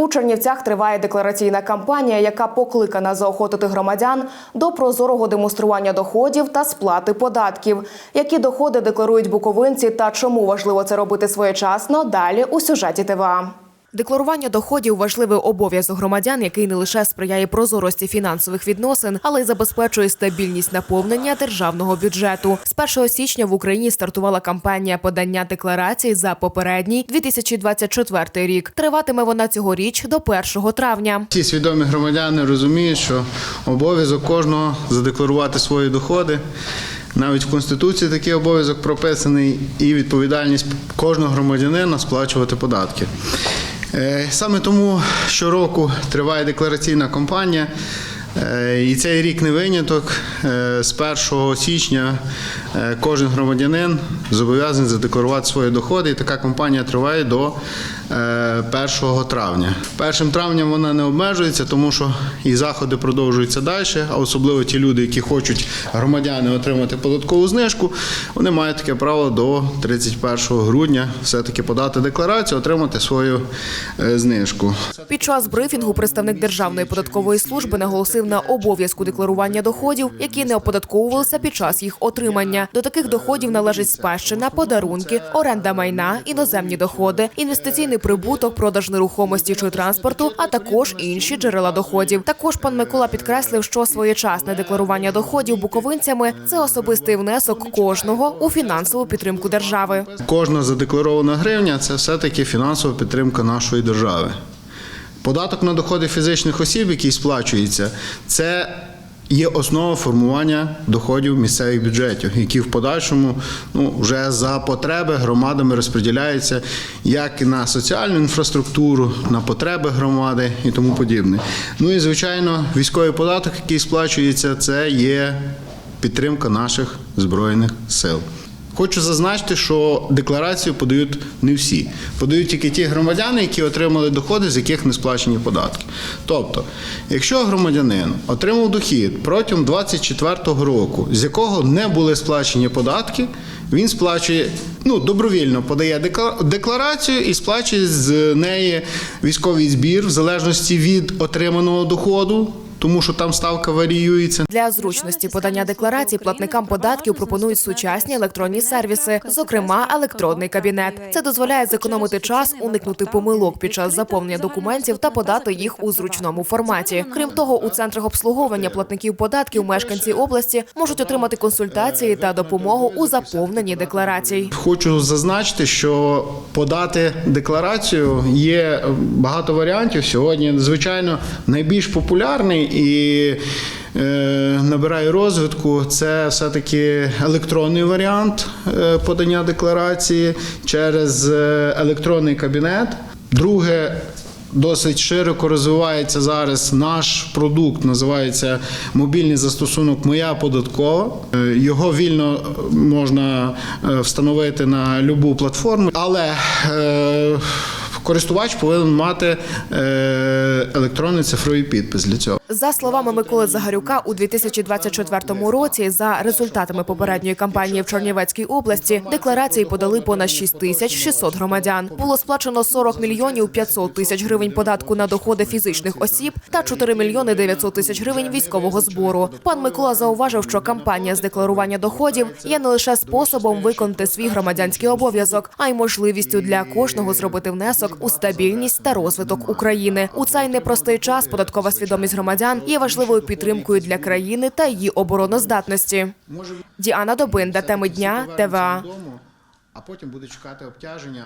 У Чернівцях триває деклараційна кампанія, яка покликана заохотити громадян до прозорого демонстрування доходів та сплати податків. Які доходи декларують буковинці та чому важливо це робити своєчасно? Далі у сюжеті ТВА. Декларування доходів важливий обов'язок громадян, який не лише сприяє прозорості фінансових відносин, але й забезпечує стабільність наповнення державного бюджету. З 1 січня в Україні стартувала кампанія подання декларацій за попередній 2024 рік. Триватиме вона цьогоріч до 1 травня. Всі свідомі громадяни розуміють, що обов'язок кожного задекларувати свої доходи. Навіть в Конституції такий обов'язок прописаний і відповідальність кожного громадянина сплачувати податки. Е, Саме тому щороку триває деклараційна кампанія. Е, І цей рік не виняток. Е, З 1 січня е, кожен громадянин зобов'язаний задекларувати свої доходи. І така кампанія триває до е, 1 травня. Першим травням вона не обмежується, тому що і заходи продовжуються далі, а особливо ті люди, які хочуть громадяни отримати податкову знижку, вони мають таке право до 31 грудня все-таки подати декларацію, отримати свою знижку. Під час брифінгу представник Державної податкової служби наголосив на обов'язку декларування доходів, які не оподатковувалися під час їх отримання. До таких доходів належить спадщина, подарунки, оренда майна, іноземні доходи, інвестиційний прибуток, продаж нерухомості чи транспорту, а також інші джерела доходів. Також пан Микола підкреслив, що своєчасне декларування доходів буковинцями це особистий внесок кожного у фінансову підтримку держави. Кожна задекларована гривня це все-таки фінансова підтримка нашої держави. Податок на доходи фізичних осіб, який сплачується, це є основа формування доходів місцевих бюджетів, які в подальшому ну, вже за потреби громадами розподіляються як на соціальну інфраструктуру, на потреби громади і тому подібне. Ну і звичайно, військовий податок, який сплачується, це є підтримка наших збройних сил. Хочу зазначити, що декларацію подають не всі. Подають тільки ті громадяни, які отримали доходи, з яких не сплачені податки. Тобто, якщо громадянин отримав дохід протягом 2024 року, з якого не були сплачені податки, він сплачує ну, добровільно подає декларацію і сплачує з неї військовий збір в залежності від отриманого доходу, тому що там ставка варіюється. Для зручності подання декларацій платникам податків пропонують сучасні електронні сервіси, зокрема електронний кабінет. Це дозволяє зекономити час, уникнути помилок під час заповнення документів та подати їх у зручному форматі. Крім того, у центрах обслуговування платників податків мешканці області можуть отримати консультації та допомогу у заповненні декларацій. Хочу зазначити, що подати декларацію є багато варіантів. Сьогодні, звичайно, найбільш популярний і е, набирає розвитку. Це все-таки електронний варіант е, подання декларації через е, електронний кабінет. Друге. Досить широко розвивається зараз наш продукт, називається мобільний застосунок Моя податкова. Його вільно можна встановити на будь-яку платформу, але користувач повинен мати е, електронний цифровий підпис для цього. За словами Миколи Загарюка, у 2024 році за результатами попередньої кампанії в Чернівецькій області декларації подали понад 6 тисяч 600 громадян. Було сплачено 40 мільйонів 500 тисяч гривень податку на доходи фізичних осіб та 4 мільйони 900 тисяч гривень військового збору. Пан Микола зауважив, що кампанія з декларування доходів є не лише способом виконати свій громадянський обов'язок, а й можливістю для кожного зробити внесок у стабільність та розвиток України. У цей непростий час податкова свідомість громадян є важливою підтримкою для країни та її обороноздатності. Діана Добинда, теми дня, ТВА. а потім буде чекати обтяження.